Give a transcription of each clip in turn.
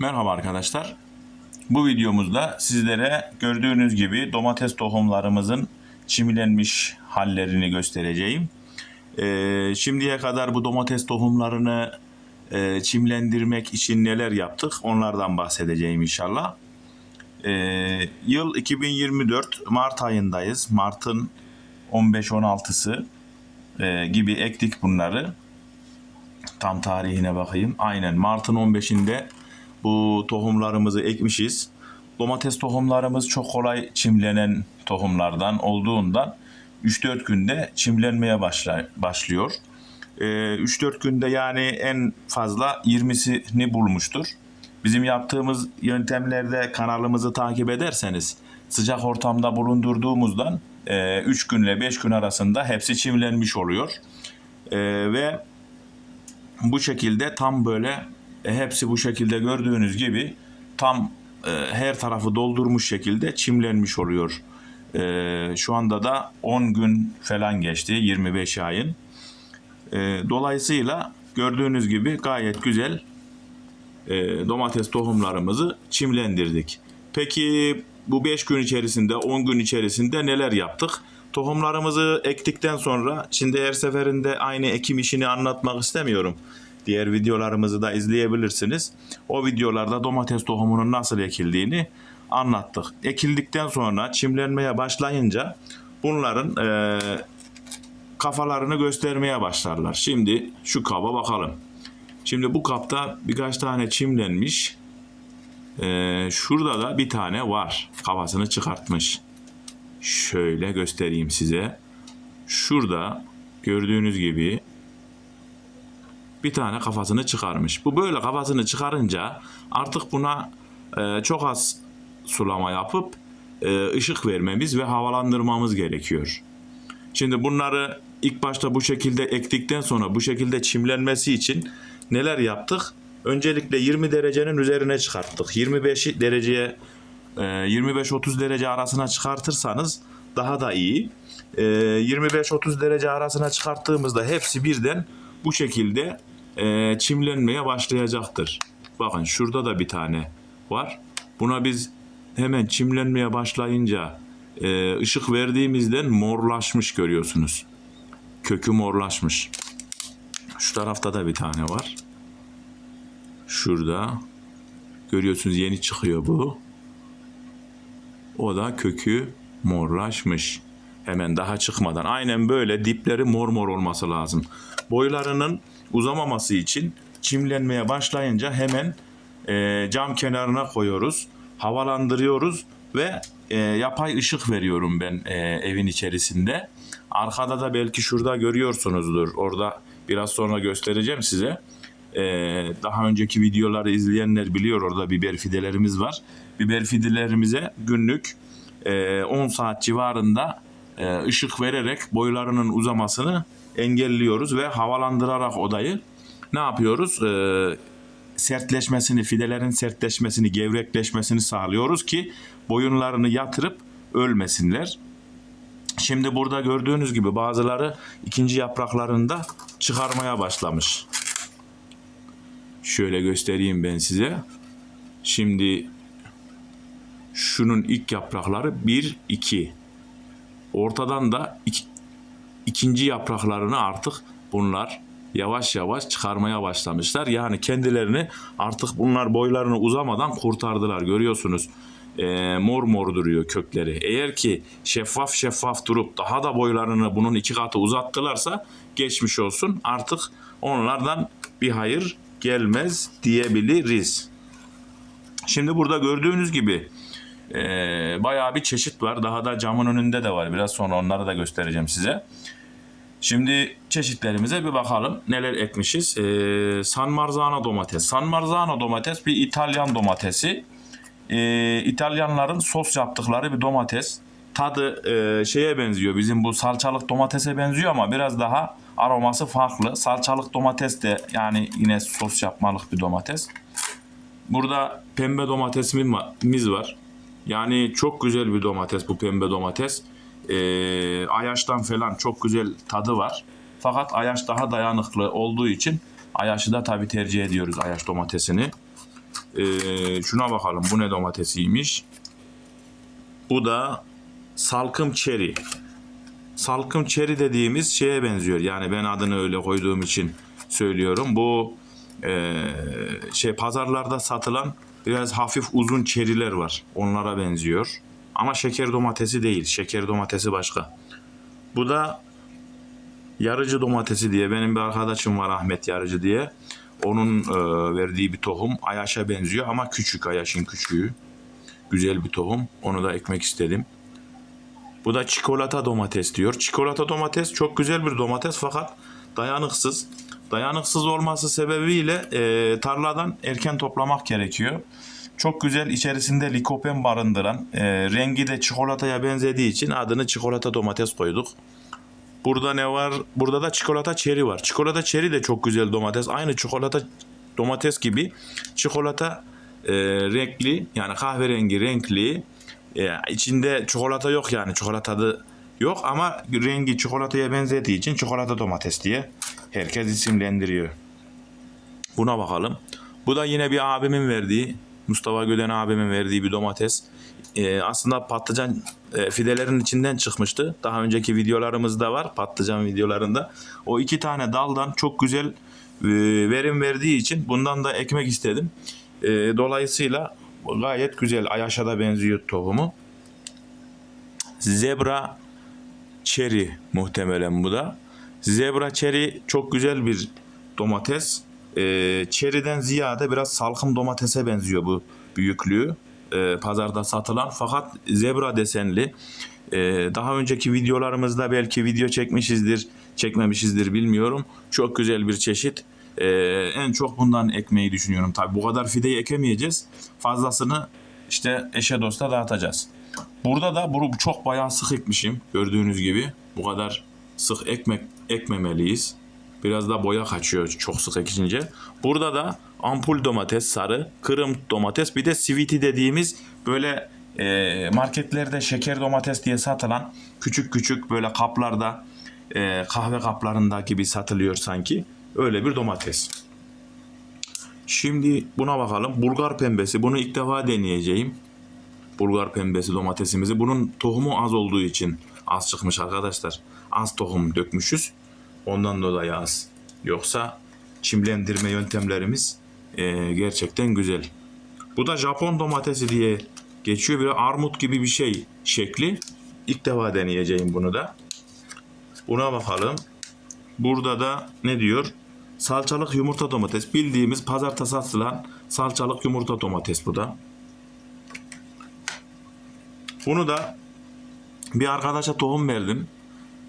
Merhaba arkadaşlar. Bu videomuzda sizlere gördüğünüz gibi domates tohumlarımızın çimilenmiş hallerini göstereceğim. Ee, şimdiye kadar bu domates tohumlarını e, çimlendirmek için neler yaptık onlardan bahsedeceğim inşallah. Ee, yıl 2024 Mart ayındayız. Mart'ın 15-16'sı e, gibi ektik bunları. Tam tarihine bakayım. Aynen Mart'ın 15'inde bu tohumlarımızı ekmişiz. Domates tohumlarımız çok kolay çimlenen tohumlardan olduğundan 3-4 günde çimlenmeye başlıyor. Ee, 3-4 günde yani en fazla 20'sini bulmuştur. Bizim yaptığımız yöntemlerde kanalımızı takip ederseniz sıcak ortamda bulundurduğumuzdan 3 günle 5 gün arasında hepsi çimlenmiş oluyor. Ee, ve bu şekilde tam böyle e, hepsi bu şekilde gördüğünüz gibi tam e, her tarafı doldurmuş şekilde çimlenmiş oluyor. E, şu anda da 10 gün falan geçti 25 ayın. E, dolayısıyla gördüğünüz gibi gayet güzel e, domates tohumlarımızı çimlendirdik. Peki bu 5 gün içerisinde 10 gün içerisinde neler yaptık? Tohumlarımızı ektikten sonra şimdi her seferinde aynı ekim işini anlatmak istemiyorum. Diğer videolarımızı da izleyebilirsiniz. O videolarda domates tohumunun nasıl ekildiğini anlattık. Ekildikten sonra çimlenmeye başlayınca bunların e, kafalarını göstermeye başlarlar. Şimdi şu kaba bakalım. Şimdi bu kapta birkaç tane çimlenmiş. Ee, şurada da bir tane var. Kafasını çıkartmış. Şöyle göstereyim size. Şurada gördüğünüz gibi bir tane kafasını çıkarmış. Bu böyle kafasını çıkarınca artık buna e, çok az sulama yapıp e, ışık vermemiz ve havalandırmamız gerekiyor. Şimdi bunları ilk başta bu şekilde ektikten sonra bu şekilde çimlenmesi için neler yaptık? Öncelikle 20 derecenin üzerine çıkarttık. 25 dereceye e, 25-30 derece arasına çıkartırsanız daha da iyi. E, 25-30 derece arasına çıkarttığımızda hepsi birden bu şekilde e, çimlenmeye başlayacaktır. Bakın şurada da bir tane var. Buna biz hemen çimlenmeye başlayınca e, ışık verdiğimizden morlaşmış görüyorsunuz. Kökü morlaşmış. Şu tarafta da bir tane var. Şurada. Görüyorsunuz yeni çıkıyor bu. O da kökü morlaşmış. Hemen daha çıkmadan. Aynen böyle dipleri mor mor olması lazım. Boylarının uzamaması için çimlenmeye başlayınca hemen e, cam kenarına koyuyoruz. Havalandırıyoruz ve e, yapay ışık veriyorum ben e, evin içerisinde. Arkada da belki şurada görüyorsunuzdur. Orada biraz sonra göstereceğim size. E, daha önceki videoları izleyenler biliyor orada biber fidelerimiz var. Biber fidelerimize günlük e, 10 saat civarında ışık vererek boylarının uzamasını engelliyoruz ve havalandırarak odayı ne yapıyoruz? E, sertleşmesini, fidelerin sertleşmesini, gevrekleşmesini sağlıyoruz ki boyunlarını yatırıp ölmesinler. Şimdi burada gördüğünüz gibi bazıları ikinci yapraklarında çıkarmaya başlamış. Şöyle göstereyim ben size. Şimdi şunun ilk yaprakları 1 2. Ortadan da iki, ikinci yapraklarını artık bunlar yavaş yavaş çıkarmaya başlamışlar. Yani kendilerini artık bunlar boylarını uzamadan kurtardılar. Görüyorsunuz e, mor mor duruyor kökleri. Eğer ki şeffaf şeffaf durup daha da boylarını bunun iki katı uzattılarsa geçmiş olsun. Artık onlardan bir hayır gelmez diyebiliriz. Şimdi burada gördüğünüz gibi e, bayağı bir çeşit var. Daha da camın önünde de var. Biraz sonra onları da göstereceğim size. Şimdi çeşitlerimize bir bakalım. Neler ekmişiz? Ee, San Marzano domates. San Marzano domates bir İtalyan domatesi. Ee, İtalyanların sos yaptıkları bir domates. Tadı e, şeye benziyor. Bizim bu salçalık domatese benziyor ama biraz daha aroması farklı. Salçalık domates de yani yine sos yapmalık bir domates. Burada pembe domatesimiz var. Yani çok güzel bir domates bu pembe domates. Ee, Ayaş'tan falan çok güzel tadı var. Fakat Ayaş daha dayanıklı olduğu için Ayaş'ı da tabii tercih ediyoruz Ayaş domatesini. Ee, şuna bakalım bu ne domatesiymiş. Bu da salkım çeri. Salkım çeri dediğimiz şeye benziyor. Yani ben adını öyle koyduğum için söylüyorum. Bu e, şey pazarlarda satılan biraz hafif uzun çeriler var. Onlara benziyor. Ama şeker domatesi değil. Şeker domatesi başka. Bu da yarıcı domatesi diye benim bir arkadaşım var Ahmet Yarıcı diye. Onun e, verdiği bir tohum. Ayaş'a benziyor ama küçük Ayaş'ın küçüğü. Güzel bir tohum. Onu da ekmek istedim. Bu da çikolata domates diyor. Çikolata domates çok güzel bir domates fakat dayanıksız. Dayanıksız olması sebebiyle e, tarladan erken toplamak gerekiyor. Çok güzel içerisinde likopen barındıran, e, rengi de çikolataya benzediği için adını çikolata domates koyduk. Burada ne var? Burada da çikolata çeri var. Çikolata çeri de çok güzel domates. Aynı çikolata domates gibi çikolata e, renkli yani kahverengi renkli e, içinde çikolata yok yani çikolata tadı yok ama rengi çikolataya benzediği için çikolata domates diye herkes isimlendiriyor. Buna bakalım. Bu da yine bir abimin verdiği Mustafa Gülen abimin verdiği bir domates. Ee, aslında patlıcan e, fidelerin içinden çıkmıştı. Daha önceki videolarımızda var patlıcan videolarında. O iki tane daldan çok güzel e, verim verdiği için bundan da ekmek istedim. E, dolayısıyla gayet güzel. Ayaş'a da benziyor tohumu. Zebra çeri muhtemelen bu da. Zebra çeri çok güzel bir domates. Ee, çeriden ziyade biraz salkım domatese benziyor bu büyüklüğü. Ee, pazarda satılan fakat zebra desenli. Ee, daha önceki videolarımızda belki video çekmişizdir, çekmemişizdir bilmiyorum. Çok güzel bir çeşit. Ee, en çok bundan ekmeği düşünüyorum. Tabi bu kadar fideyi ekemeyeceğiz. Fazlasını işte eşe dosta dağıtacağız. Burada da bunu çok bayağı sık ekmişim. Gördüğünüz gibi bu kadar sık ekmek ekmemeliyiz. Biraz da boya kaçıyor çok sık ekince. Burada da ampul domates sarı, kırım domates bir de sweetie dediğimiz böyle e, marketlerde şeker domates diye satılan küçük küçük böyle kaplarda e, kahve kaplarında gibi satılıyor sanki. Öyle bir domates. Şimdi buna bakalım. Bulgar pembesi. Bunu ilk defa deneyeceğim. Bulgar pembesi domatesimizi. Bunun tohumu az olduğu için az çıkmış arkadaşlar. Az tohum dökmüşüz. Ondan dolayı az. Yoksa çimlendirme yöntemlerimiz e, gerçekten güzel. Bu da Japon domatesi diye geçiyor. Bir armut gibi bir şey şekli. İlk defa deneyeceğim bunu da. Buna bakalım. Burada da ne diyor? Salçalık yumurta domates. Bildiğimiz pazarda satılan salçalık yumurta domates bu da. Bunu da bir arkadaşa tohum verdim.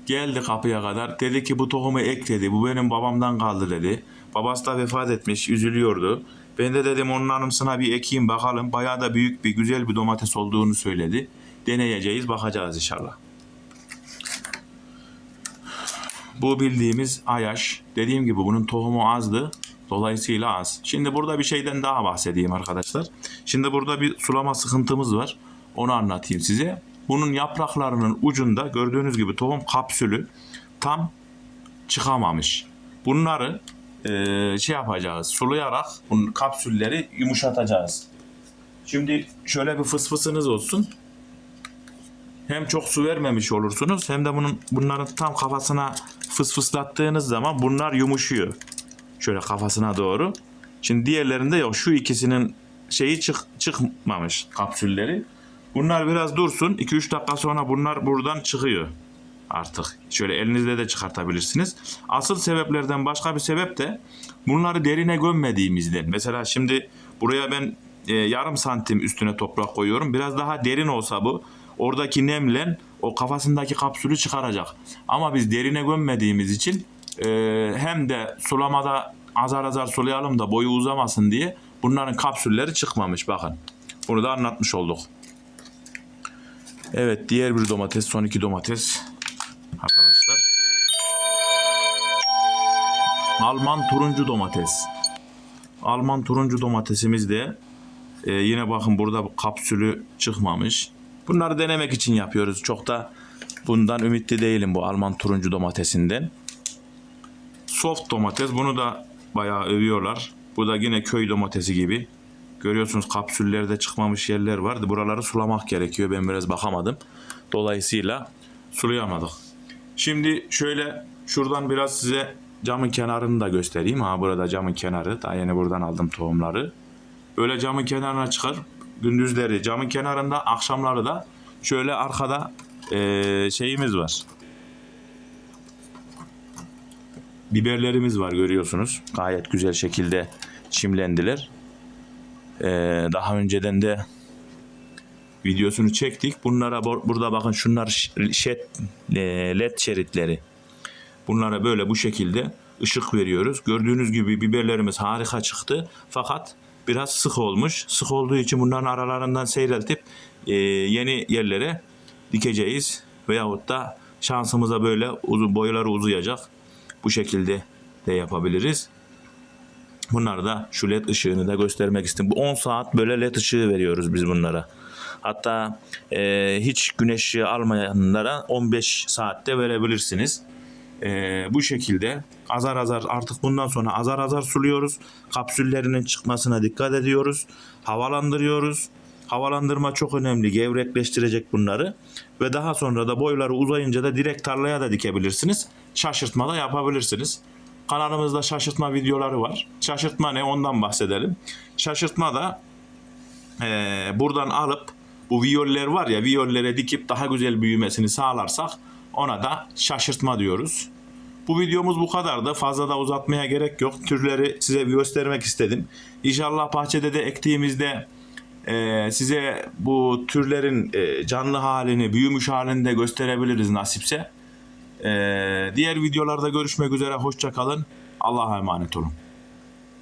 Geldi kapıya kadar. Dedi ki bu tohumu ek dedi. Bu benim babamdan kaldı dedi. Babası da vefat etmiş. Üzülüyordu. Ben de dedim onun anımsına bir ekeyim bakalım. Bayağı da büyük bir güzel bir domates olduğunu söyledi. Deneyeceğiz bakacağız inşallah. Bu bildiğimiz ayaş. Dediğim gibi bunun tohumu azdı. Dolayısıyla az. Şimdi burada bir şeyden daha bahsedeyim arkadaşlar. Şimdi burada bir sulama sıkıntımız var. Onu anlatayım size. Bunun yapraklarının ucunda gördüğünüz gibi tohum kapsülü tam çıkamamış. Bunları eee, şey yapacağız. Sulayarak bunun kapsülleri yumuşatacağız. Şimdi şöyle bir fısfısınız olsun. Hem çok su vermemiş olursunuz hem de bunun bunların tam kafasına fısfıslattığınız zaman bunlar yumuşuyor. Şöyle kafasına doğru. Şimdi diğerlerinde yok. Şu ikisinin şeyi çık, çıkmamış kapsülleri. Bunlar biraz dursun. 2-3 dakika sonra bunlar buradan çıkıyor artık. Şöyle elinizle de çıkartabilirsiniz. Asıl sebeplerden başka bir sebep de bunları derine gömmediğimizden. Mesela şimdi buraya ben e, yarım santim üstüne toprak koyuyorum. Biraz daha derin olsa bu oradaki nemle o kafasındaki kapsülü çıkaracak. Ama biz derine gömmediğimiz için e, hem de sulamada azar azar sulayalım da boyu uzamasın diye bunların kapsülleri çıkmamış bakın. Bunu da anlatmış olduk. Evet diğer bir domates son iki domates arkadaşlar. Alman turuncu domates. Alman turuncu domatesimiz de e, yine bakın burada bu kapsülü çıkmamış. Bunları denemek için yapıyoruz. Çok da bundan ümitli değilim bu Alman turuncu domatesinden. Soft domates bunu da bayağı övüyorlar. Bu da yine köy domatesi gibi. Görüyorsunuz kapsüllerde çıkmamış yerler vardı. Buraları sulamak gerekiyor. Ben biraz bakamadım. Dolayısıyla sulayamadık. Şimdi şöyle şuradan biraz size camın kenarını da göstereyim. Ha burada camın kenarı. Daha yeni buradan aldım tohumları. Böyle camın kenarına çıkar. Gündüzleri camın kenarında, akşamları da şöyle arkada eee, şeyimiz var. Biberlerimiz var görüyorsunuz. Gayet güzel şekilde çimlendiler. Eee, daha önceden de videosunu çektik. Bunlara burada bakın şunlar şet, eee, led şeritleri. Bunlara böyle bu şekilde ışık veriyoruz. Gördüğünüz gibi biberlerimiz harika çıktı. Fakat biraz sık olmuş. Sık olduğu için bunların aralarından seyreltip eee, yeni yerlere dikeceğiz. Veyahut da şansımıza böyle uzun boyları uzayacak. Bu şekilde de yapabiliriz. Bunları da şu led ışığını da göstermek istedim. Bu 10 saat böyle led ışığı veriyoruz biz bunlara. Hatta eee, hiç güneş ışığı almayanlara 15 saatte verebilirsiniz. Eee, bu şekilde azar azar artık bundan sonra azar azar suluyoruz. Kapsüllerinin çıkmasına dikkat ediyoruz. Havalandırıyoruz. Havalandırma çok önemli. Gevrekleştirecek bunları. Ve daha sonra da boyları uzayınca da direkt tarlaya da dikebilirsiniz. Şaşırtma da yapabilirsiniz. Kanalımızda şaşırtma videoları var. Şaşırtma ne ondan bahsedelim. Şaşırtma da eee, buradan alıp bu viyoller var ya viyollere dikip daha güzel büyümesini sağlarsak ona da şaşırtma diyoruz. Bu videomuz bu kadardı. Fazla da uzatmaya gerek yok. Türleri size göstermek istedim. İnşallah bahçede de ektiğimizde eee, size bu türlerin eee, canlı halini, büyümüş halini de gösterebiliriz nasipse. Eee, diğer videolarda görüşmek üzere. Hoşça kalın. Allah'a emanet olun.